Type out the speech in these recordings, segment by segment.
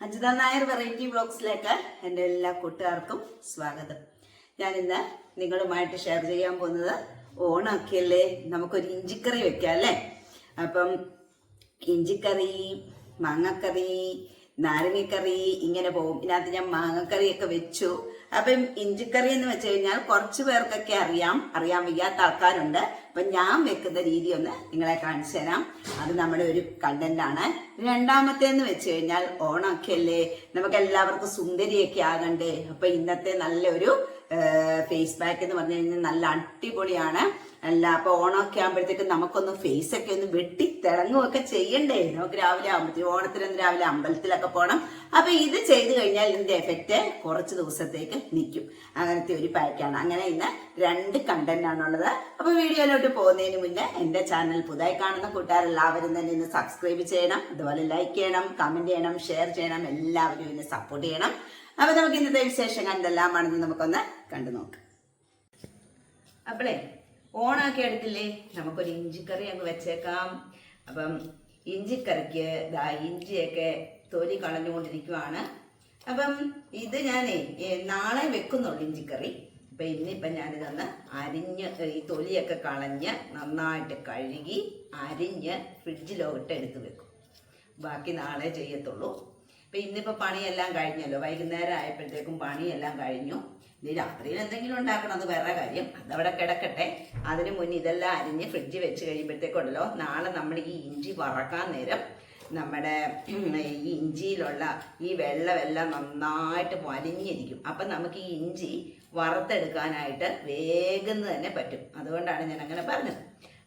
Ajitha Nair variety ബ്ലോഗ്സിലേക്ക് എന്റെ എല്ലാ കൂട്ടുകാർക്കും സ്വാഗതം. ഞാനിന്ന് നിങ്ങളുമായിട്ട് ഷെയർ ചെയ്യാൻ പോകുന്നത് ഓണാക്കിയല്ലേ? നമുക്കൊരു ഇഞ്ചിക്കറി വെക്കാം അല്ലേ? അപ്പം ഇഞ്ചിക്കറി മാങ്ങക്കറി നാരങ്ങക്കറി ഇങ്ങനെ പോകും. ഇതിനകത്ത് ഞാൻ മാങ്ങക്കറിയൊക്കെ വെച്ചു. അപ്പം ഇഞ്ചിക്കറി എന്ന് വെച്ച് കഴിഞ്ഞാൽ കുറച്ച് പേർക്കൊക്കെ അറിയാം. അറിയാൻ വയ്യാത്ത ആൾക്കാരുണ്ട്. അപ്പം ഞാൻ വെക്കുന്ന രീതി ഒന്ന് നിങ്ങളെ കാണിച്ചു തരാം. അത് നമ്മുടെ ഒരു കണ്ടന്റ് ആണ്. രണ്ടാമത്തേന്ന് വെച്ച് കഴിഞ്ഞാൽ ഓണമൊക്കെ അല്ലേ നമുക്ക് എല്ലാവർക്കും സുന്ദരിയൊക്കെ ആകണ്ടേ? അപ്പൊ ഇന്നത്തെ നല്ലൊരു ഫേസ് പാക്ക് എന്ന് പറഞ്ഞു കഴിഞ്ഞാൽ നല്ല അടിപൊളിയാണ്. അല്ല അപ്പൊ ഓണമൊക്കെ ആകുമ്പോഴത്തേക്ക് നമുക്കൊന്ന് ഫേസ് ഒക്കെ ഒന്ന് വെട്ടി തിളങ്ങുമൊക്കെ ചെയ്യണ്ടേ? നമുക്ക് രാവിലെ ആകുമ്പോഴത്തേക്ക് ഓണത്തിന് രാവിലെ അമ്പലത്തിലൊക്കെ പോകണം അപ്പൊ ഇത് ചെയ്തു കഴിഞ്ഞാൽ ഇതിന്റെ എഫക്റ്റ് കുറച്ച് ദിവസത്തേക്ക് നിൽക്കും. അങ്ങനത്തെ ഒരു പാക്കാണ് അങ്ങനെ ഇന്ന് രണ്ട് കണ്ടന്റ് ആണുള്ളത്. അപ്പൊ വീഡിയോയിലോട്ട് പോകുന്നതിന് മുന്നേ എന്റെ ചാനൽ പുതുതായി കാണുന്ന കൂട്ടുകാരെല്ലാവരും തന്നെ ഇന്ന് സബ്സ്ക്രൈബ് ചെയ്യണം അതുപോലെ ലൈക്ക് ചെയ്യണം കമന്റ് ചെയ്യണം ഷെയർ ചെയ്യണം എല്ലാവരും ഇന്ന് സപ്പോർട്ട് ചെയ്യണം. അപ്പൊ നമുക്ക് ഇന്നത്തെ വിശേഷം കണ്ടെല്ലാമാണെന്ന് നമുക്കൊന്ന് കണ്ടു നോക്കാം. അപ്പളേ ഓണാക്കി എടുത്തില്ലേ നമുക്കൊരു ഇഞ്ചിക്കറി അങ്ങ് വെച്ചേക്കാം. അപ്പം ഇഞ്ചിക്കറിക്ക് ഇതാ ഇഞ്ചിയൊക്കെ തൊലി കളഞ്ഞുകൊണ്ടിരിക്കുവാണ്. അപ്പം ഇത് ഏ, നാളെ വെക്കുന്നുള്ളൂ ഇഞ്ചിക്കറി. അപ്പം ഇന്നിപ്പം ഞാനിതൊന്ന് അരിഞ്ഞ് ഈ തൊലിയൊക്കെ കളഞ്ഞ് നന്നായിട്ട് കഴുകി അരിഞ്ഞ് ഫ്രിഡ്ജിലോട്ട് എടുത്ത് വെക്കും. ബാക്കി നാളെ ചെയ്യത്തുള്ളൂ. ഇപ്പം ഇന്നിപ്പോൾ പണിയെല്ലാം കഴിഞ്ഞല്ലോ. വൈകുന്നേരം ആയപ്പോഴത്തേക്കും പണിയെല്ലാം കഴിഞ്ഞു. ഇനി രാത്രിയിൽ എന്തെങ്കിലും ഉണ്ടാക്കണം അത് വേറെ കാര്യം. അതവിടെ കിടക്കട്ടെ. അതിന് മുന്നേ ഇതെല്ലാം അരിഞ്ഞ് ഫ്രിഡ്ജിൽ വെച്ച് കഴിയുമ്പോഴത്തേക്കുണ്ടല്ലോ നാളെ നമ്മൾ ഈ ഇഞ്ചി വറക്കാൻ നേരം നമ്മുടെ ഈ ഇഞ്ചിയിലുള്ള ഈ വെള്ളമെല്ലാം നന്നായിട്ട് വലിഞ്ഞിരിക്കും. അപ്പം നമുക്ക് ഈ ഇഞ്ചി വറുത്തെടുക്കാനായിട്ട് വേഗം തന്നെ പറ്റും. അതുകൊണ്ടാണ് ഞാൻ അങ്ങനെ പറഞ്ഞത്.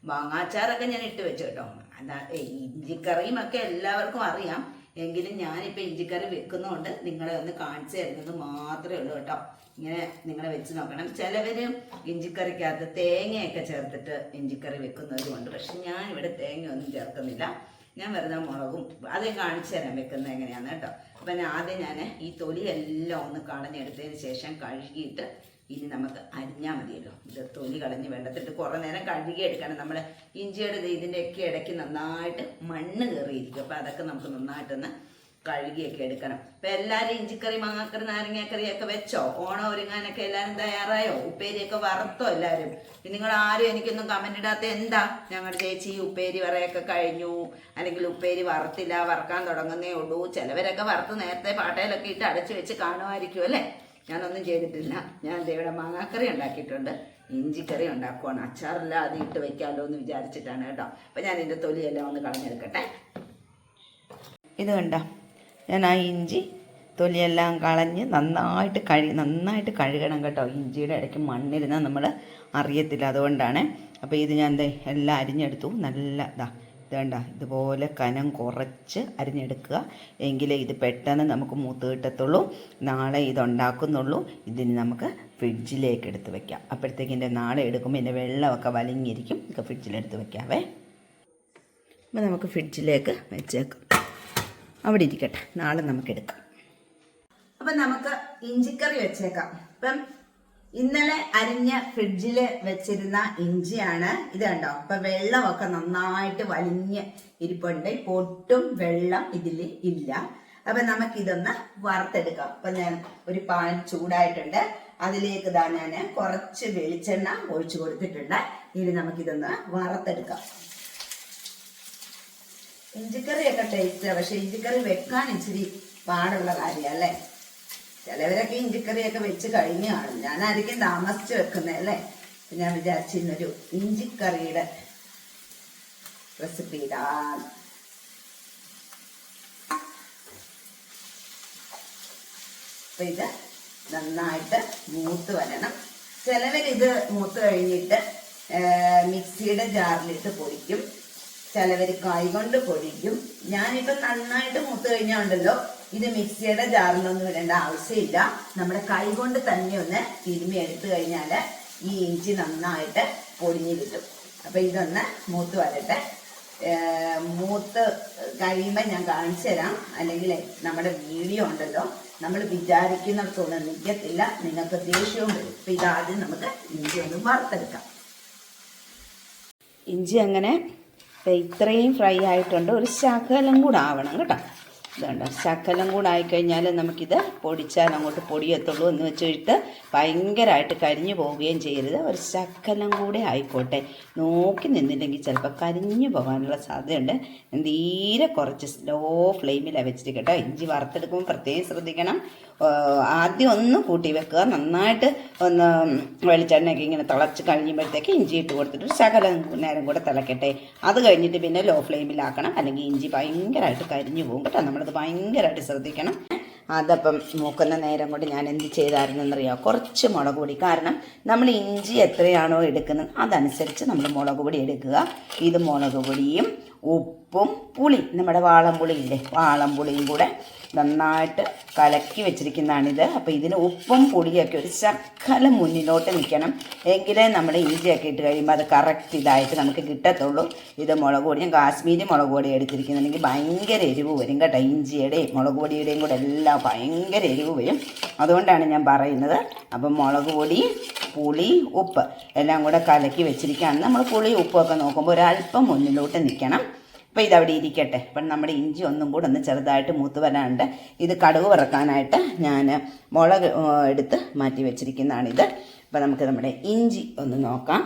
മാങ്ങാച്ചാറൊക്കെ ഞാൻ ഇട്ട് വെച്ചു കേട്ടോ. അതാ ഇഞ്ചിക്കറിയും ഒക്കെ എല്ലാവർക്കും അറിയാം. എങ്കിലും ഞാനിപ്പോൾ ഇഞ്ചിക്കറി വെക്കുന്നതുകൊണ്ട് നിങ്ങളെ ഒന്ന് കാണിച്ചു തരുന്നത് മാത്രമേ ഉള്ളൂ കേട്ടോ. ഇങ്ങനെ നിങ്ങളെ വെച്ച് നോക്കണം. ചിലവര് ഇഞ്ചിക്കറിക്കകത്ത് തേങ്ങയൊക്കെ ചേർത്തിട്ട് ഇഞ്ചിക്കറി വെക്കുന്നവരുമുണ്ട് പക്ഷെ ഞാനിവിടെ തേങ്ങയൊന്നും ചേർക്കുന്നില്ല. ഞാൻ വെറുതെ മുളകും അത് കാണിച്ചു തരാൻ വെക്കുന്നത് എങ്ങനെയാന്ന് കേട്ടോ. അപ്പം ഞാൻ ആദ്യം ഞാൻ ഈ തൊലി എല്ലാം ഒന്ന് കളഞ്ഞെടുത്തതിന് ശേഷം കഴുകിയിട്ട് ഇനി നമുക്ക് അരിഞ്ഞാൽ മതിയല്ലോ. ഇത് തൊലി കളഞ്ഞ് വെള്ളത്തിട്ട് കുറേ നേരം കഴുകി എടുക്കണം നമ്മൾ ഇഞ്ചിയുടെ ഇതിന്റെയൊക്കെ ഇടയ്ക്ക് നന്നായിട്ട് മണ്ണ് കയറിയിരിക്കും. അപ്പോൾ അതൊക്കെ നമുക്ക് നന്നായിട്ടൊന്ന് കഴുകിയൊക്കെ എടുക്കണം. ഇപ്പൊ എല്ലാവരും ഇഞ്ചിക്കറി മാങ്ങാക്കറി നാരങ്ങാക്കറി ഒക്കെ വെച്ചോ? ഓണം ഒരുങ്ങാനൊക്കെ എല്ലാവരും തയ്യാറായോ? ഉപ്പേരിയൊക്കെ വറുത്തോ എല്ലാരും? ഇനി നിങ്ങൾ ആരും എനിക്കൊന്നും കമന്റ് ഇടാത്ത എന്താ? ഞങ്ങളുടെ ചേച്ചി ഉപ്പേരി വറയൊക്കെ കഴിഞ്ഞു. അല്ലെങ്കിൽ ഉപ്പേരി വറുത്തില്ല വറക്കാൻ തുടങ്ങുന്നേ ഉള്ളൂ. ചിലവരൊക്കെ വറുത്ത് നേരത്തെ പാട്ടയിലൊക്കെ ഇട്ട് അടച്ചു വെച്ച് കാണുമായിരിക്കും അല്ലേ? ഞാനൊന്നും ചെയ്തിട്ടില്ല. ഞാൻ ഇവിടെ മാങ്ങാക്കറി ഉണ്ടാക്കിയിട്ടുണ്ട്. ഇഞ്ചിക്കറി ഉണ്ടാക്കുവാണ്. അച്ചാറെല്ലാം അത് ഇട്ട് വെക്കാമല്ലോ എന്ന് വിചാരിച്ചിട്ടാണ് കേട്ടോ. അപ്പം ഞാൻ ഇതിന്റെ തൊലിയെല്ലാം ഒന്ന് കളഞ്ഞെടുക്കട്ടെ. ഇത് കണ്ടോ? ഞാൻ ആ ഇഞ്ചി തൊലിയെല്ലാം കളഞ്ഞ് നന്നായിട്ട് കഴുകി നന്നായിട്ട് കഴുകണം കേട്ടോ. ഇഞ്ചിയുടെ ഇടയ്ക്ക് മണ്ണിരുന്നാൽ നമ്മൾ അറിയത്തില്ല അതുകൊണ്ടാണ്. അപ്പോൾ ഇത് ഞാൻ എല്ലാം അരിഞ്ഞെടുത്തു. നല്ല ഇതാ കണ്ട ഇതുപോലെ കനം കുറച്ച് അരിഞ്ഞെടുക്കുക. എങ്കിലേ ഇത് പെട്ടെന്ന് നമുക്ക് മൂത്ത് കിട്ടത്തുള്ളൂ. നാളെ ഇതുണ്ടാക്കുന്നുള്ളൂ. ഇതിന് നമുക്ക് ഫ്രിഡ്ജിലേക്ക് എടുത്ത് വെക്കാം. അപ്പോഴത്തേക്ക് ഇതിന്റെ നാളെ എടുക്കുമ്പോൾ ഇതിന്റെ വെള്ളമൊക്കെ വലിഞ്ഞിരിക്കും. ഇതൊക്കെ ഫ്രിഡ്ജിലെടുത്ത് വെക്കാവേ. അപ്പോൾ നമുക്ക് ഫ്രിഡ്ജിലേക്ക് വെച്ചേക്കാം. അവിടെ ഇരിക്കട്ടെ. നാളെ നമുക്ക് എടുക്കാം അപ്പം നമുക്ക് ഇഞ്ചിക്കറി വെച്ചേക്കാം. ഇപ്പം ഇന്നലെ അരിഞ്ഞ ഫ്രിഡ്ജിൽ വെച്ചിരുന്ന ഇഞ്ചിയാണ് ഇത് കണ്ടോ? അപ്പൊ വെള്ളമൊക്കെ നന്നായിട്ട് വലിഞ്ഞ് ഇരിപ്പുണ്ട്. ഇപ്പൊ ഒട്ടും വെള്ളം ഇതിൽ ഇല്ല. അപ്പൊ നമുക്കിതൊന്ന് വറുത്തെടുക്കാം. അപ്പൊ ഞാൻ ഒരു പാൻ ചൂടായിട്ടുണ്ട്. അതിലേക്ക് ഇതാ ഞാൻ കുറച്ച് വെളിച്ചെണ്ണ ഒഴിച്ചു കൊടുത്തിട്ടുണ്ട്. ഇനി നമുക്കിതൊന്ന് വറുത്തെടുക്കാം. ഇഞ്ചിക്കറിയൊക്കെ ടേസ്റ്റ് പക്ഷെ ഇഞ്ചിക്കറി വെക്കാൻ ഇച്ചിരി പാടുള്ള കാര്യമല്ലേ ചിലവരൊക്കെ ഇഞ്ചിക്കറിയൊക്കെ വെച്ച് കഴിഞ്ഞു കാണും. ഞാനായിരിക്കും താമസിച്ച് വെക്കുന്നത് അല്ലേ? അപ്പം ഞാൻ വിചാരിച്ചിരുന്നൊരു ഇഞ്ചിക്കറിയുടെ റെസിപ്പി ഇതാണ് അപ്പം ഇത് നന്നായിട്ട് മൂത്ത് വരണം. ചിലവരിത് മൂത്ത് കഴിഞ്ഞിട്ട് മിക്സിയുടെ ജാറിലിട്ട് പൊടിക്കും. ചിലവർ കൈകൊണ്ട് പൊടിക്കും. ഞാനിപ്പോൾ നന്നായിട്ട് മൂത്ത് കഴിഞ്ഞാൽ ഉണ്ടല്ലോ ഇത് മിക്സിയുടെ ജാറിലൊന്നും ഇടേണ്ട ആവശ്യമില്ല. നമ്മുടെ കൈ കൊണ്ട് തന്നെ ഒന്ന് തിരുമി എടുത്തു കഴിഞ്ഞാൽ ഈ ഇഞ്ചി നന്നായിട്ട് പൊടിഞ്ഞ് കിട്ടും. അപ്പൊ ഇതൊന്ന് മൂത്ത് വരട്ടെ. മൂത്ത് കഴിയുമ്പോൾ ഞാൻ കാണിച്ചു തരാം. അല്ലെങ്കിൽ നമ്മുടെ വീഡിയോ ഉണ്ടല്ലോ നമ്മൾ വിചാരിക്കുന്നിടത്തോളം നിൽക്കത്തില്ല നിങ്ങൾക്ക് ദേഷ്യവും വരും. അപ്പൊ ഇതാദ്യം നമുക്ക് ഇഞ്ചി ഒന്ന് വറുത്തെടുക്കാം. ഇഞ്ചി അങ്ങനെ ഇത്രയും ഫ്രൈ ആയിട്ടുണ്ട്. ഒരു ശകലം കൂടെ ആവണം കേട്ടോ. ഇതുണ്ട്? ശകലം കൂടെ ആയിക്കഴിഞ്ഞാൽ നമുക്കിത് പൊടിച്ചാൽ അങ്ങോട്ട് പൊടിയത്തുള്ളൂ എന്ന് വെച്ചിട്ട് ഭയങ്കരമായിട്ട് കരിഞ്ഞു പോവുകയും ചെയ്യരുത്. ഒരു ശകലം കൂടെ ആയിക്കോട്ടെ. നോക്കി നിന്നില്ലെങ്കിൽ ചിലപ്പോൾ കരിഞ്ഞു പോകാനുള്ള സാധ്യതയുണ്ട്. തീരെ കുറച്ച് സ്ലോ ഫ്ലെയിമിലാണ് വെച്ചിരിക്കട്ടോ. ഇഞ്ചി വറുത്തെടുക്കുമ്പോൾ പ്രത്യേകം ശ്രദ്ധിക്കണം. ആദ്യം ഒന്ന് കൂട്ടി വെക്കുക. നന്നായിട്ട് ഒന്ന് വെളിച്ചെണ്ണയൊക്കെ ഇങ്ങനെ തിളച്ച് കഴിയുമ്പോഴത്തേക്ക് ഇഞ്ചി ഇട്ട് കൊടുത്തിട്ട് ശകലം നേരം കൂടെ തിളക്കട്ടെ. അത് കഴിഞ്ഞിട്ട് പിന്നെ ലോ ഫ്ലെയിമിലാക്കണം അല്ലെങ്കിൽ ഇഞ്ചി ഭയങ്കരമായിട്ട് കരിഞ്ഞു പോകും കേട്ടോ. നമ്മളത് ഭയങ്കരമായിട്ട് ശ്രദ്ധിക്കണം. അതപ്പം മൂക്കുന്ന നേരം കൊണ്ട് ഞാൻ എന്ത് ചെയ്തായിരുന്നെന്നറിയാം കുറച്ച് മുളക് പൊടി. കാരണം നമ്മൾ ഇഞ്ചി എത്രയാണോ എടുക്കുന്നത് അതനുസരിച്ച് നമ്മൾ മുളക് പൊടി എടുക്കുക. ഇത് മുളക് പൊടിയും ഉപ്പും പുളി. നമ്മുടെ വാളംപുളി ഇല്ലേ? വാളംപുളിയും കൂടെ നന്നായിട്ട് കലക്കി വെച്ചിരിക്കുന്നതാണിത്. അപ്പോൾ ഇതിന് ഉപ്പും പൊടിയൊക്കെ ഒരു ശക്കലം മുന്നിലോട്ട് നിൽക്കണം. എങ്കിലേ നമ്മൾ ഇഞ്ചിയൊക്കെ ഇട്ട് കഴിയുമ്പോൾ അത് കറക്റ്റ് ഇതായിട്ട് നമുക്ക് കിട്ടത്തുള്ളൂ. ഇത് മുളക് പൊടി ഞാൻ കാശ്മീരി മുളക് പൊടി എടുത്തിരിക്കുന്നുണ്ടെങ്കിൽ ഭയങ്കര എരിവ് വരും കേട്ടോ. ഇഞ്ചിയുടെയും മുളക് പൊടിയുടെയും കൂടെ എല്ലാം ഭയങ്കര എരിവ് വരും. അതുകൊണ്ടാണ് ഞാൻ പറയുന്നത്. അപ്പം മുളക് പൊടി പുളി ഉപ്പ് എല്ലാം കൂടെ കലക്കി വെച്ചിരിക്കുകയാണ്. നമ്മൾ പുളി ഉപ്പൊക്കെ നോക്കുമ്പോൾ ഒരല്പം മുന്നിലോട്ട് നിൽക്കണം. അപ്പോൾ ഇതവിടെ ഇരിക്കട്ടെ. അപ്പം നമ്മുടെ ഇഞ്ചി ഒന്നും കൂടെ ഒന്ന് ചെറുതായിട്ട് മൂത്ത് വരാനുണ്ട്. ഇത് കടുവ് വറക്കാനായിട്ട് ഞാൻ മുളക് എടുത്ത് മാറ്റി വെച്ചിരിക്കുന്നതാണിത്. അപ്പോൾ നമുക്ക് നമ്മുടെ ഇഞ്ചി ഒന്ന് നോക്കാം.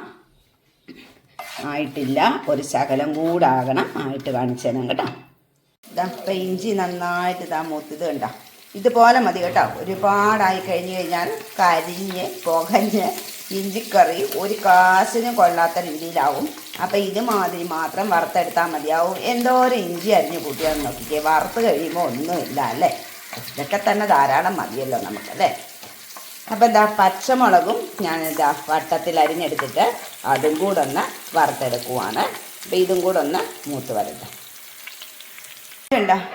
ആയിട്ടില്ല. ഒരു ശകലം കൂടെ ആകണം. ആയിട്ട് കാണിച്ചു തരാം കേട്ടോ. ഇതാ ഇപ്പം ഇഞ്ചി നന്നായിട്ട് ഇതാ മൂത്തത് കണ്ടോ? ഇതുപോലെ മതി കേട്ടോ. ഒരുപാടായി കഴിഞ്ഞ് കഴിഞ്ഞാൽ കരിഞ്ഞ് പുകഞ്ഞ് ഇഞ്ചിക്കറി ഒരു കാശിനും കൊള്ളാത്ത രീതിയിലാവും. അപ്പം ഇതുമാതിരി മാത്രം വറുത്തെടുത്താൽ മതിയാവും. എന്തോ ഒരു ഇഞ്ചി അരിഞ്ഞു കൂട്ടിയാൽ നോക്കിക്കേ. വറുത്ത് കഴിയുമ്പോൾ ഒന്നുമില്ല അല്ലേ? ഇതൊക്കെ തന്നെ ധാരാളം മതിയല്ലോ നമുക്കല്ലേ അപ്പം എന്താ പച്ചമുളകും ഞാൻ ഇതാ വട്ടത്തിൽ അരിഞ്ഞെടുത്തിട്ട് അതും കൂടെ ഒന്ന് വറുത്തെടുക്കുവാണ്. അപ്പം ഇതും കൂടെ ഒന്ന് മൂത്ത് വരട്ടെ.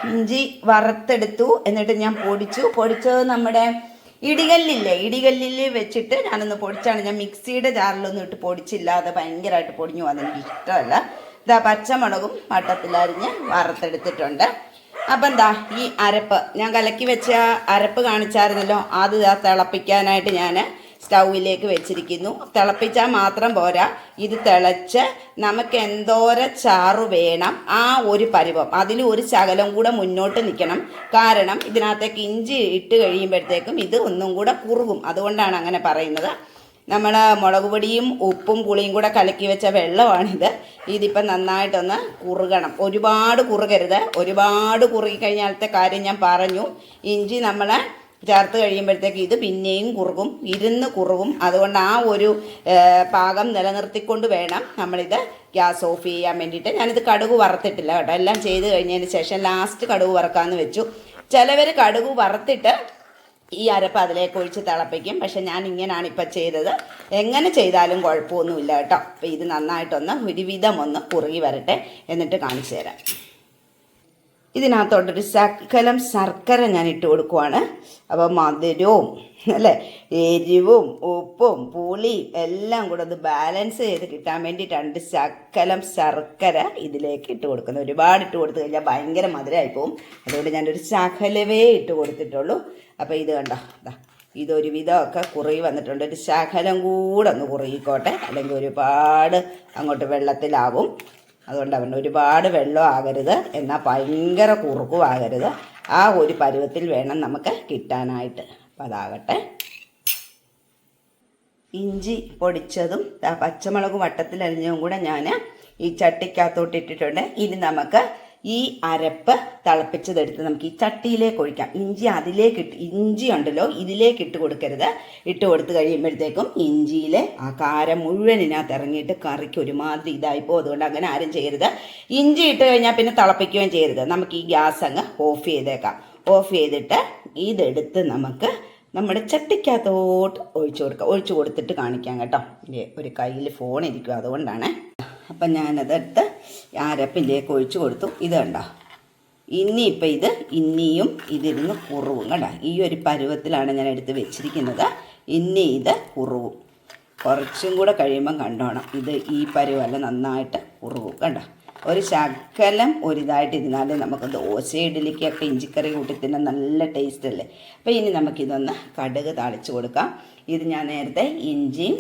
ഇഞ്ചി വറുത്തെടുത്തു. എന്നിട്ട് ഞാൻ പൊടിച്ചു. പൊടിച്ചത് നമ്മുടെ ഇടികല്ലില്ലേ ഇടികല്ലിൽ വെച്ചിട്ട് ഞാനൊന്ന് പൊടിച്ചാണ്. ഞാൻ മിക്സിയുടെ ജാറിലൊന്നും ഇട്ട് പൊടിച്ചില്ല. അത് ഭയങ്കരമായിട്ട് പൊടിഞ്ഞു പോകുന്നത് എനിക്ക് ഇഷ്ടമല്ല. ഇതാ പച്ചമുളകും വട്ടത്തിലരിഞ്ഞ് വറുത്തെടുത്തിട്ടുണ്ട്. അപ്പം എന്താ ഈ അരപ്പ്. ഞാൻ കലക്കി വെച്ച അരപ്പ് കാണിച്ചായിരുന്നല്ലോ. അത് തിളപ്പിക്കാനായിട്ട് ഞാൻ സ്റ്റൗവിലേക്ക് വെച്ചിരിക്കുന്നു. തിളപ്പിച്ചാൽ മാത്രം പോരാ. ഇത് തിളച്ച് നമുക്ക് എന്തോര ചാറ് വേണം ആ ഒരു പരുവം. അതിൽ ഒരു ശകലം കൂടെ മുന്നോട്ട് നിൽക്കണം. കാരണം ഇതിനകത്തേക്ക് ഇഞ്ചി ഇട്ട് കഴിയുമ്പോഴത്തേക്കും ഇത് ഒന്നും കൂടെ കുറുകും. അതുകൊണ്ടാണ് അങ്ങനെ പറയുന്നത്. നമ്മൾ മുളക് പൊടിയും ഉപ്പും പുളിയും കൂടെ കലക്കി വെച്ച വെള്ളമാണിത്. ഇതിപ്പം നന്നായിട്ടൊന്ന് കുറുകണം. ഒരുപാട് കുറുകരുത്. ഒരുപാട് കുറുകി കഴിഞ്ഞാലത്തെ കാര്യം ഞാൻ പറഞ്ഞു. ഇഞ്ചി നമ്മൾ ചേർത്ത് കഴിയുമ്പോഴത്തേക്ക് ഇത് പിന്നെയും കുറുകും ഇരുന്ന് കുറുകും. അതുകൊണ്ട് ആ ഒരു പാകം നിലനിർത്തിക്കൊണ്ട് വേണം നമ്മളിത് ഗ്യാസ് ഓഫ് ചെയ്യാൻ വേണ്ടിയിട്ട്. ഞാനിത് കടുക് വറുത്തിട്ടില്ല കേട്ടോ. എല്ലാം ചെയ്ത് കഴിഞ്ഞതിന് ശേഷം ലാസ്റ്റ് കടുക് വറക്കാമെന്ന് വെച്ചു. ചിലവർ കടുക് വറുത്തിട്ട് ഈ അരപ്പ് അതിലേക്ക് ഒഴിച്ച് തിളപ്പിക്കും. പക്ഷെ ഞാൻ ഇങ്ങനെയാണ് ഇപ്പം ചെയ്തത്. എങ്ങനെ ചെയ്താലും കുഴപ്പമൊന്നുമില്ല കേട്ടോ. അപ്പോൾ ഇത് നന്നായിട്ടൊന്ന് ഒരുവിധം ഒന്ന് കുറുകി വരട്ടെ. എന്നിട്ട് കാണിച്ചു തരാം. ഇതിനകത്തോട്ടൊരു സക്കലം ശർക്കര ഞാൻ ഇട്ട് കൊടുക്കുവാണ്. അപ്പോൾ മധുരവും അല്ലേ? എരിവും ഉപ്പും പുളിയും എല്ലാം കൂടെ ഒന്ന് ബാലൻസ് ചെയ്ത് കിട്ടാൻ വേണ്ടിയിട്ടാണ് രണ്ട് ശക്കലം ശർക്കര ഇതിലേക്ക് ഇട്ട് കൊടുക്കുന്നത് ഒരുപാട് ഇട്ട് കൊടുത്തു കഴിഞ്ഞാൽ ഭയങ്കര മധുരമായി പോവും. അതുകൊണ്ട് ഞാനൊരു ശകലവേ ഇട്ട് കൊടുത്തിട്ടുള്ളൂ. അപ്പോൾ ഇത് കണ്ടോ? ദാ ഇതൊരു വിധമൊക്കെ കുറുകി വന്നിട്ടുണ്ട്. ഒരു ശകലം കൂടെ ഒന്ന് കുറുകിക്കോട്ടെ. അല്ലെങ്കിൽ ഒരുപാട് അങ്ങോട്ട് വെള്ളത്തിലാവും. അതുകൊണ്ട് അവൻ ഒരുപാട് വെള്ളം ആകരുത് എന്നാൽ ഭയങ്കര കുറുക്കും ആകരുത് ആ ഒരു പരുവത്തിൽ വേണം നമുക്ക് കിട്ടാനായിട്ട്. അപ്പം അതാകട്ടെ. ഇഞ്ചി പൊടിച്ചതും പച്ചമുളകും വട്ടത്തിൽ അരിഞ്ഞതും കൂടെ ഞാൻ ഈ ചട്ടിക്കകത്തോട്ട് ഇട്ടിട്ടുണ്ട്. ഇനി നമുക്ക് ഈ അരപ്പ് തിളപ്പിച്ചതെടുത്ത് നമുക്ക് ഈ ചട്ടിയിലേക്ക് ഒഴിക്കാം. ഇഞ്ചി അതിലേക്ക് ഇട്ട് ഇഞ്ചി ഉണ്ടല്ലോ ഇതിലേക്ക് ഇട്ട് കൊടുക്കരുത്. ഇട്ട് കൊടുത്ത് കഴിയുമ്പോഴത്തേക്കും ഇഞ്ചിയിലെ ആ കാരം മുഴുവൻ ഇതിനകത്ത് ഇറങ്ങിയിട്ട് കറിക്ക് ഒരുമാതിരി ഇതായിപ്പോൾ അതുകൊണ്ട് അങ്ങനെ ആരും ചെയ്യരുത്. ഇഞ്ചി ഇട്ട് കഴിഞ്ഞാൽ പിന്നെ തിളപ്പിക്കുകയും ചെയ്യരുത്. നമുക്ക് ഈ ഗ്യാസ് അങ്ങ് ഓഫ് ചെയ്തേക്കാം. ഓഫ് ചെയ്തിട്ട് ഇതെടുത്ത് നമുക്ക് നമ്മുടെ ചട്ടിക്കകത്തോട്ട് ഒഴിച്ചു കൊടുക്കുക ഒഴിച്ചു കൊടുത്തിട്ട് കാണിക്കാം കേട്ടോ. ഒരു കയ്യിൽ ഫോൺ ഇരിക്കും അതുകൊണ്ടാണ്. അപ്പം ഞാനതെടുത്ത് അരപ്പിലേക്ക് ഒഴിച്ചു കൊടുത്തു ഇത് കണ്ടോ? ഇനിയിപ്പോൾ ഇത് ഇനിയും ഇതിരുന്ന് കുറുവും കണ്ടോ? ഈ ഒരു പരുവത്തിലാണ് ഞാൻ എടുത്ത് വെച്ചിരിക്കുന്നത്. ഇനി ഇത് കുറുവും. കുറച്ചും കൂടെ കഴിയുമ്പം കണ്ടോണം. ഇത് ഈ പരുവല്ല നന്നായിട്ട് കുറുവും കണ്ടോ? ഒരു ശകലം ഒരിതായിട്ട് ഇരുന്നാലേ നമുക്ക് ദോശ ഇഡലിക്കൊക്കെ ഇഞ്ചിക്കറി കൂട്ടി തിന്നാൻ നല്ല ടേസ്റ്റ് അല്ലേ? അപ്പോൾ ഇനി നമുക്കിതൊന്ന് കടുക് താളിച്ച് കൊടുക്കാം. ഇത് ഞാൻ നേരത്തെ ഇഞ്ചിയും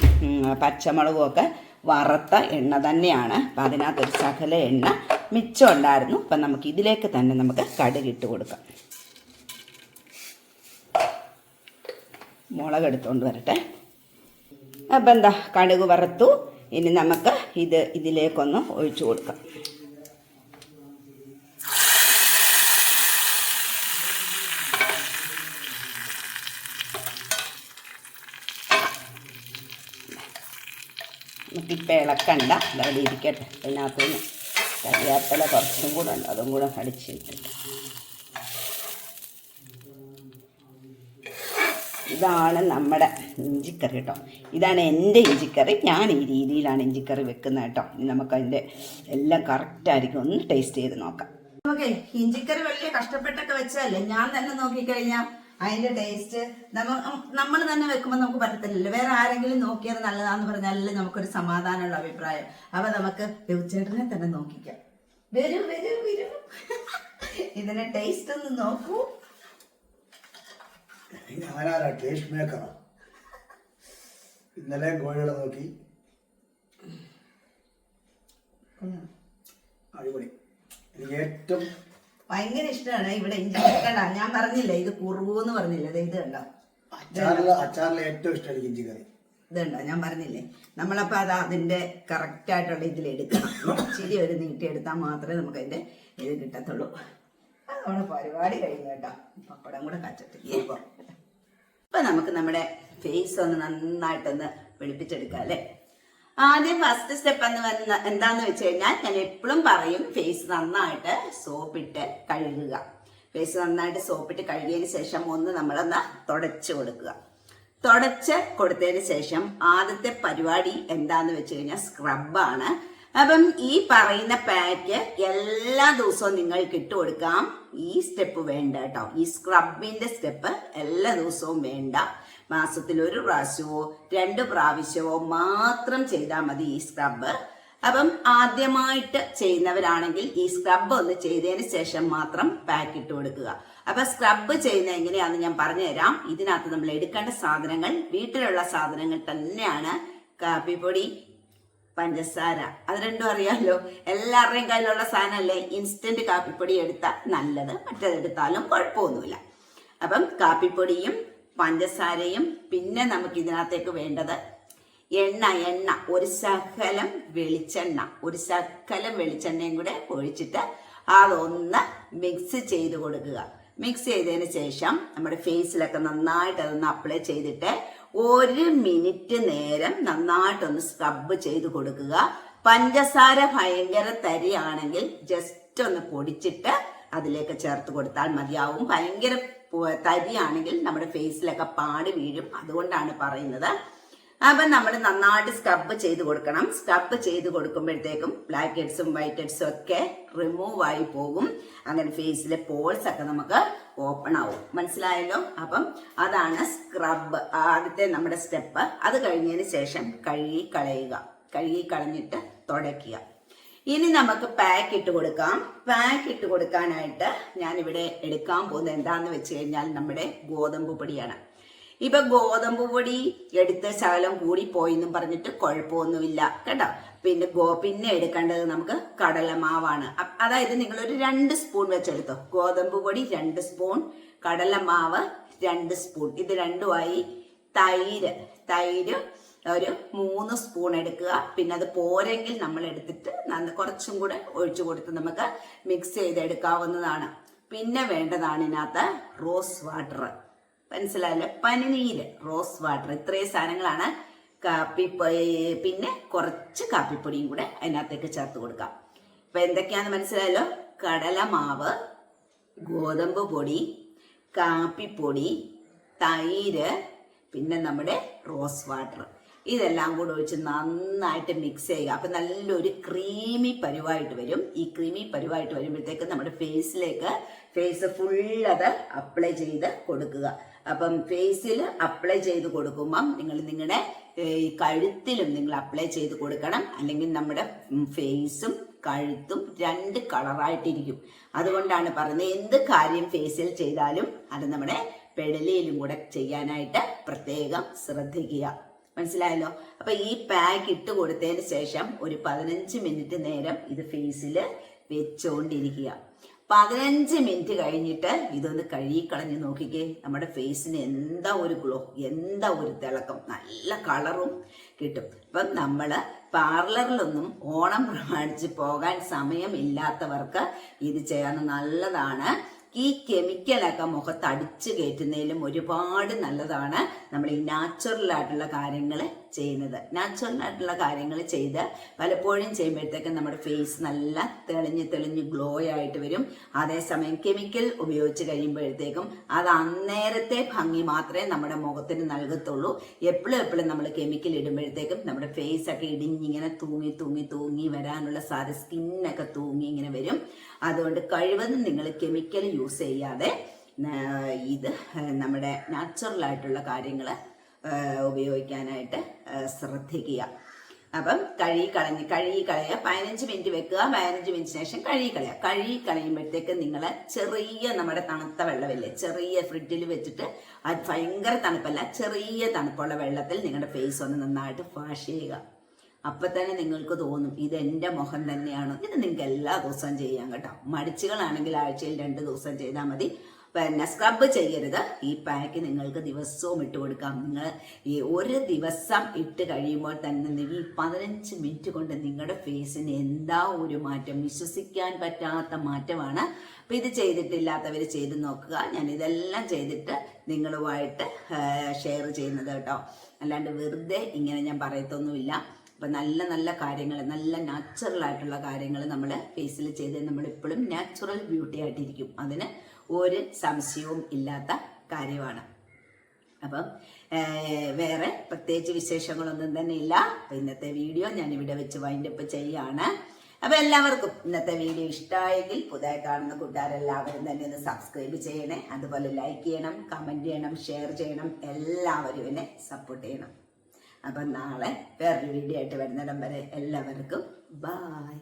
പച്ചമുളകും ഒക്കെ വറുത്ത എണ്ണ തന്നെയാണ്. അപ്പം അതിനകത്തൊരു ശകല എണ്ണ മിച്ചം ഉണ്ടായിരുന്നു. അപ്പം നമുക്ക് ഇതിലേക്ക് തന്നെ നമുക്ക് കടുകിട്ട് കൊടുക്കാം. മുളക് എടുത്തുകൊണ്ട് വരട്ടെ. അപ്പം എന്താ കടുക് വറുത്തു. ഇനി നമുക്ക് ഇത് ഇതിലേക്കൊന്ന് ഒഴിച്ചു കൊടുക്കാം. നമുക്കിപ്പോൾ ഇളക്കണ്ട. അതവിടെ ഇരിക്കട്ടെ. അതിനകത്തുനിന്ന് കറിയാത്തല കുറച്ചും കൂടെ ഉണ്ട്. അതും കൂടെ അടിച്ചിട്ടിട്ട് ഇതാണ് നമ്മുടെ ഇഞ്ചിക്കറി കേട്ടോ. ഇതാണ് എന്റെ ഇഞ്ചിക്കറി. ഞാൻ ഈ രീതിയിലാണ് ഇഞ്ചിക്കറി വെക്കുന്നത് കേട്ടോ. നമുക്ക് നമുക്കതിന്റെ എല്ലാം കറക്റ്റായിരിക്കും ഒന്ന് ടേസ്റ്റ് ചെയ്ത് നോക്കാം. നമുക്ക് ഇഞ്ചിക്കറി വലിയ കഷ്ടപ്പെട്ടൊക്കെ വെച്ചല്ലേ ഞാൻ തന്നെ നോക്കിക്കഴിഞ്ഞാൽ അതിന്റെ ടേസ്റ്റ് നമ്മൾ തന്നെ വെക്കുമ്പോൾ നമുക്ക് പറ്റത്തില്ലല്ലോ. വേറെ ആരെങ്കിലും നോക്കിയത് നല്ലതാന്ന് പറഞ്ഞാലല്ലേ നമുക്കൊരു സമാധാനമുള്ള അഭിപ്രായം. അപ്പൊ നമുക്ക് രവിചേട്ടനെ തന്നെ നോക്കിക്കാം. വരൂ വരൂ വരൂ. ഇതിന്റെ ടേസ്റ്റ് ഒന്ന് നോക്കൂ. ഞാനാരാ ടേസ്റ്റ് മേക്കറാ ഇന്നലെ കോഴികളെ നോക്കി. അടിപൊളി. എനിക്ക് ഏറ്റവും ഭയങ്കര ഇഷ്ടമാണ്. ഇവിടെ ഇഞ്ചി കണ്ട ഞാൻ പറഞ്ഞില്ല ഇത് കുറുവെന്ന് പറഞ്ഞില്ല ദേ ഇത് കണ്ടോ? ഏറ്റവും ഇഷ്ടമാണ് ഇഞ്ചി കറി. ഇതുണ്ടോ ഞാൻ പറഞ്ഞില്ലേ നമ്മളപ്പോൾ അത് അതിന്റെ കറക്റ്റായിട്ടുള്ള ഇതിൽ എടുക്കണം. ഇച്ചിരി ഒരു നീട്ടിയെടുത്താൽ മാത്രമേ നമുക്ക് അതിന്റെ ഇത് കിട്ടത്തുള്ളൂ. അത് നമ്മുടെ പരിപാടി കഴിഞ്ഞു കേട്ടോ. പപ്പടം കൂടെ കച്ചിട്ടില്ലേ ഇപ്പം നമുക്ക് നമ്മുടെ ഫേസ് ഒന്ന് നന്നായിട്ടൊന്ന് വെളുപ്പിച്ചെടുക്കാം അല്ലേ? ആദ്യം ഫസ്റ്റ് സ്റ്റെപ്പ് എന്ന് പറയുന്ന എന്താന്ന് വെച്ച് കഴിഞ്ഞാൽ ഞാൻ എപ്പോഴും പറയും ഫേസ് നന്നായിട്ട് സോപ്പിട്ട് കഴുകുക. ഫേസ് നന്നായിട്ട് സോപ്പിട്ട് കഴുകിയതിന് ശേഷം ഒന്ന് നമ്മളൊന്ന് തുടച്ച് കൊടുക്കുക. തുടച്ച് കൊടുത്തതിന് ശേഷം ആദ്യത്തെ പരിപാടി എന്താന്ന് വെച്ച് കഴിഞ്ഞാൽ സ്ക്രബാണ് അപ്പം ഈ പറയുന്ന പാക്ക് എല്ലാ ദിവസവും നിങ്ങൾക്ക് ഇട്ട് കൊടുക്കാം. ഈ സ്റ്റെപ്പ് വേണ്ട കേട്ടോ. ഈ സ്ക്രബിന്റെ സ്റ്റെപ്പ് എല്ലാ ദിവസവും വേണ്ട. മാസത്തിൽ ഒരു പ്രാവശ്യമോ രണ്ട് പ്രാവശ്യമോ മാത്രം ചെയ്താൽ മതി ഈ സ്ക്രബ്ബ് അപ്പം ആദ്യമായിട്ട് ചെയ്യുന്നവരാണെങ്കിൽ ഈ സ്ക്രബ് ഒന്ന് ചെയ്തതിന് ശേഷം മാത്രം പാക്ക് ഇട്ട് കൊടുക്കുക. അപ്പൊ സ്ക്രബ് ചെയ്യുന്ന എങ്ങനെയാണെന്ന് ഞാൻ പറഞ്ഞുതരാം. ഇതിനകത്ത് നമ്മൾ എടുക്കേണ്ട സാധനങ്ങൾ വീട്ടിലുള്ള സാധനങ്ങൾ തന്നെയാണ് കാപ്പിപ്പൊടി പഞ്ചസാര. അത് രണ്ടും അറിയാമല്ലോ എല്ലാവരുടെയും കയ്യിലുള്ള സാധനമല്ലേ? ഇൻസ്റ്റന്റ് കാപ്പിപ്പൊടി എടുത്താൽ നല്ലത്. മറ്റേതെടുത്താലും കുഴപ്പമൊന്നുമില്ല. അപ്പം കാപ്പിപ്പൊടിയും പഞ്ചസാരയും പിന്നെ നമുക്ക് ഇതിനകത്തേക്ക് വേണ്ടത് എണ്ണ എണ്ണ ഒരു ശകലം വെളിച്ചെണ്ണ ഒരു ശകലം വെളിച്ചെണ്ണയും കൂടെ ഒഴിച്ചിട്ട് അതൊന്ന് മിക്സ് ചെയ്ത് കൊടുക്കുക. മിക്സ് ചെയ്തതിന് ശേഷം നമ്മുടെ ഫേസിലൊക്കെ നന്നായിട്ട് അതൊന്ന് അപ്ലൈ ചെയ്തിട്ട് ഒരു മിനിറ്റ് നേരം നന്നായിട്ടൊന്ന് സ്ക്രബ് ചെയ്ത് കൊടുക്കുക. പഞ്ചസാര ഭയങ്കര തരിയാണെങ്കിൽ ജസ്റ്റ് ഒന്ന് പൊടിച്ചിട്ട് അതിലേക്ക് ചേർത്ത് കൊടുത്താൽ മതിയാവും. ഭയങ്കര തരിയാണെങ്കിൽ നമ്മുടെ ഫേസിലൊക്കെ പാട് വീഴും. അതുകൊണ്ടാണ് പറയുന്നത്. അപ്പം നമ്മൾ നന്നായിട്ട് സ്ക്രബ് ചെയ്ത് കൊടുക്കണം. സ്ക്രബ് ചെയ്ത് കൊടുക്കുമ്പോഴത്തേക്കും ബ്ലാക്ക് ഹെഡ്സും വൈറ്റ് ഹെഡ്സും ഒക്കെ റിമൂവ് ആയി പോകും. അങ്ങനെ ഫേസിലെ പോൾസ് ഒക്കെ നമുക്ക് ഓപ്പൺ ആവും. മനസ്സിലായല്ലോ? അപ്പം അതാണ് സ്ക്രബ് ആദ്യത്തെ നമ്മുടെ സ്റ്റെപ്പ് അത് കഴിഞ്ഞതിന് ശേഷം കഴുകി കളയുക. കഴുകി കളഞ്ഞിട്ട് തുടയ്ക്കുക. ഇനി നമുക്ക് പാക്ക് ഇട്ട് കൊടുക്കാം. പാക്ക് ഇട്ട് കൊടുക്കാനായിട്ട് ഞാൻ ഇവിടെ എടുക്കാൻ പോകുന്നത് എന്താന്ന് വെച്ച് കഴിഞ്ഞാൽ നമ്മുടെ ഗോതമ്പ് പൊടിയാണ്. ഇപ്പൊ ഗോതമ്പ് പൊടി എടുത്ത ശകലം കൂടി പോയി എന്നും പറഞ്ഞിട്ട് കുഴപ്പമൊന്നുമില്ല കേട്ടോ? പിന്നെ ഗോ പിന്നെ എടുക്കേണ്ടത് നമുക്ക് കടലമാവാണ്. അതായത് നിങ്ങൾ ഒരു രണ്ട് സ്പൂൺ വെച്ചെടുത്തോ. ഗോതമ്പ് പൊടി രണ്ട് സ്പൂൺ കടലമാവ് രണ്ട് സ്പൂൺ ഇത് രണ്ടുമായി തൈര്. തൈര് ഒരു മൂന്ന് സ്പൂൺ എടുക്കുക. പിന്നെ അത് പോരെങ്കിൽ നമ്മൾ എടുത്തിട്ട് കുറച്ചും കൂടെ ഒഴിച്ചു കൊടുത്ത് നമുക്ക് മിക്സ് ചെയ്തെടുക്കാവുന്നതാണ്. പിന്നെ വേണ്ടതാണ് ഇതിനകത്ത് റോസ് വാട്ടർ മനസ്സിലായല്ലേ? പനിനീര് റോസ് വാട്ടർ ഇത്രയും സാധനങ്ങളാണ് കാപ്പി പിന്നെ കുറച്ച് കാപ്പിപ്പൊടിയും കൂടെ അതിനകത്തേക്ക് ചേർത്ത് കൊടുക്കാം. ഇപ്പൊ എന്തൊക്കെയാണെന്ന് മനസ്സിലായല്ലോ? കടലമാവ് ഗോതമ്പ് പൊടി കാപ്പിപ്പൊടി തൈര് പിന്നെ നമ്മുടെ റോസ് വാട്ടർ ഇതെല്ലാം കൂടെ ഒഴിച്ച് നന്നായിട്ട് മിക്സ് ചെയ്യുക. അപ്പം നല്ലൊരു ക്രീമി പരുവായിട്ട് വരും. ഈ ക്രീമി പരുവായിട്ട് വരുമ്പോഴത്തേക്ക് നമ്മുടെ ഫേസിലേക്ക് ഫേസ് ഫുൾ അത് അപ്ലൈ ചെയ്ത് കൊടുക്കുക. അപ്പം ഫേസിൽ അപ്ലൈ ചെയ്ത് കൊടുക്കുമ്പം നിങ്ങൾ നിങ്ങളുടെ ഈ കഴുത്തിലും നിങ്ങൾ അപ്ലൈ ചെയ്ത് കൊടുക്കണം. അല്ലെങ്കിൽ നമ്മുടെ ഫേസും കഴുത്തും രണ്ട് കളറായിട്ടിരിക്കും അതുകൊണ്ടാണ് പറയുന്നത് എന്ത് കാര്യം ഫേസിൽ ചെയ്താലും അത് നമ്മുടെ പെടലിയിലും കൂടെ ചെയ്യാനായിട്ട് പ്രത്യേകം ശ്രദ്ധിക്കുക. മനസ്സിലായല്ലോ? അപ്പൊ ഈ പാക്ക് ഇട്ട് കൊടുത്തതിന് ശേഷം ഒരു പതിനഞ്ച് മിനിറ്റ് നേരം ഇത് ഫേസിൽ വെച്ചുകൊണ്ടിരിക്കുക പതിനഞ്ച് മിനിറ്റ് കഴിഞ്ഞിട്ട് ഇതൊന്ന് കഴുകിക്കളഞ്ഞ് നോക്കിക്കേ. നമ്മുടെ ഫേസിന് എന്താ ഒരു ഗ്ലോ എന്താ ഒരു തിളക്കം. നല്ല കളറും കിട്ടും. ഇപ്പം നമ്മൾ പാർലറിലൊന്നും ഓണം പ്രമാണിച്ച് പോകാൻ സമയമില്ലാത്തവർക്ക് ഇത് ചെയ്യാൻ നല്ലതാണ്. ഈ കെമിക്കലൊക്കെ മുഖത്ത് അടിച്ചു കയറ്റുന്നതിലും ഒരുപാട് നല്ലതാണ്. നമ്മൾ ഈ നാച്ചുറൽ ആയിട്ടുള്ള കാര്യങ്ങൾ ചെയ്യുന്നത്. നാച്ചുറൽ ആയിട്ടുള്ള കാര്യങ്ങൾ ചെയ്ത് പലപ്പോഴും ചെയ്യുമ്പോഴത്തേക്കും നമ്മുടെ ഫേസ് നല്ല തെളിഞ്ഞ് തെളിഞ്ഞ് ഗ്ലോ ആയിട്ട് വരും. അതേസമയം കെമിക്കൽ ഉപയോഗിച്ച് കഴിയുമ്പോഴത്തേക്കും അത് അന്നേരത്തെ ഭംഗി മാത്രമേ നമ്മുടെ മുഖത്തിന് നൽകത്തുള്ളൂ. എപ്പോഴും എപ്പോഴും നമ്മൾ കെമിക്കൽ ഇടുമ്പോഴത്തേക്കും നമ്മുടെ ഫേസ് ഒക്കെ ഇടിഞ്ഞിങ്ങനെ തൂങ്ങി തൂങ്ങി തൂങ്ങി വരാനുള്ള സാധ്യത സ്കിന്നൊക്കെ തൂങ്ങി ഇങ്ങനെ വരും. അതുകൊണ്ട് കഴിവതും നിങ്ങൾ കെമിക്കൽ യൂസ് ചെയ്യാതെ ഇത് നമ്മുടെ നാച്ചുറൽ ആയിട്ടുള്ള കാര്യങ്ങൾ ഉപയോഗിക്കാനായിട്ട് ശ്രദ്ധിക്കുക. അപ്പം കഴുകി കളഞ്ഞ് കഴുകി കളയുക. പതിനഞ്ച് മിനിറ്റ് വെക്കുക. പതിനഞ്ച് മിനിറ്റ് ശേഷം കഴുകി കളയുക. കഴുകി കളയുമ്പോഴത്തേക്ക് നിങ്ങൾ ചെറിയ നമ്മുടെ തണുത്ത വെള്ളമില്ലേ ചെറിയ ഫ്രിഡ്ജിൽ വെച്ചിട്ട് അത് ഭയങ്കര തണുപ്പല്ല ചെറിയ തണുപ്പുള്ള വെള്ളത്തിൽ നിങ്ങളുടെ ഫേസ് ഒന്ന് നന്നായിട്ട് വാഷ് ചെയ്യുക. അപ്പൊ തന്നെ നിങ്ങൾക്ക് തോന്നും ഇത് എന്റെ മുഖം തന്നെയാണ്? ഇത് നിങ്ങൾക്ക് എല്ലാ ദിവസവും ചെയ്യാം കേട്ടോ. മടിച്ചുകളാണെങ്കിൽ ആഴ്ചയിൽ രണ്ട് ദിവസം ചെയ്താൽ മതി. പിന്നെ സ്ക്രബ് ചെയ്യരുത്. ഈ പാക്ക് നിങ്ങൾക്ക് ദിവസവും ഇട്ട് കൊടുക്കാം. നിങ്ങൾ ഈ ഒരു ദിവസം ഇട്ട് കഴിയുമ്പോൾ തന്നെ നിങ്ങൾ പതിനഞ്ച് മിനിറ്റ് കൊണ്ട് നിങ്ങളുടെ ഫേസിന് എന്താ ഒരു മാറ്റം? വിശ്വസിക്കാൻ പറ്റാത്ത മാറ്റമാണ്. അപ്പം ഇത് ചെയ്തിട്ടില്ലാത്തവർ ചെയ്ത് നോക്കുക. ഞാൻ ഇതെല്ലാം ചെയ്തിട്ട് നിങ്ങളുമായിട്ട് ഷെയർ ചെയ്യുന്നത് കേട്ടോ. അല്ലാണ്ട് വെറുതെ ഇങ്ങനെ ഞാൻ പറയത്തൊന്നുമില്ല. അപ്പം നല്ല നല്ല കാര്യങ്ങൾ നല്ല നാച്ചുറൽ ആയിട്ടുള്ള കാര്യങ്ങൾ നമ്മൾ ഫേസിൽ ചെയ്ത് നമ്മൾ എപ്പോഴും നാച്ചുറൽ ബ്യൂട്ടി ആയിട്ടിരിക്കും. അതിന് ഒരു സംശയവും ഇല്ലാത്ത കാര്യമാണ്. അപ്പം വേറെ പ്രത്യേകിച്ച് വിശേഷങ്ങളൊന്നും തന്നെ ഇല്ല. ഇന്നത്തെ വീഡിയോ ഞാൻ ഇവിടെ വെച്ച് വൈൻഡപ്പ് ചെയ്യാണ്. അപ്പം എല്ലാവർക്കും ഇന്നത്തെ വീഡിയോ ഇഷ്ടമായെങ്കിൽ പുതിയ കാണുന്ന കൂട്ടുകാരെല്ലാവരും തന്നെ ഒന്ന് സബ്സ്ക്രൈബ് ചെയ്യണേ. അതുപോലെ ലൈക്ക് ചെയ്യണം കമന്റ് ചെയ്യണം ഷെയർ ചെയ്യണം. എല്ലാവരും എന്നെ സപ്പോർട്ട് ചെയ്യണം. അപ്പം നാളെ വേറൊരു വീഡിയോ ആയിട്ട് വരുന്നിടം വരെ എല്ലാവർക്കും ബായ്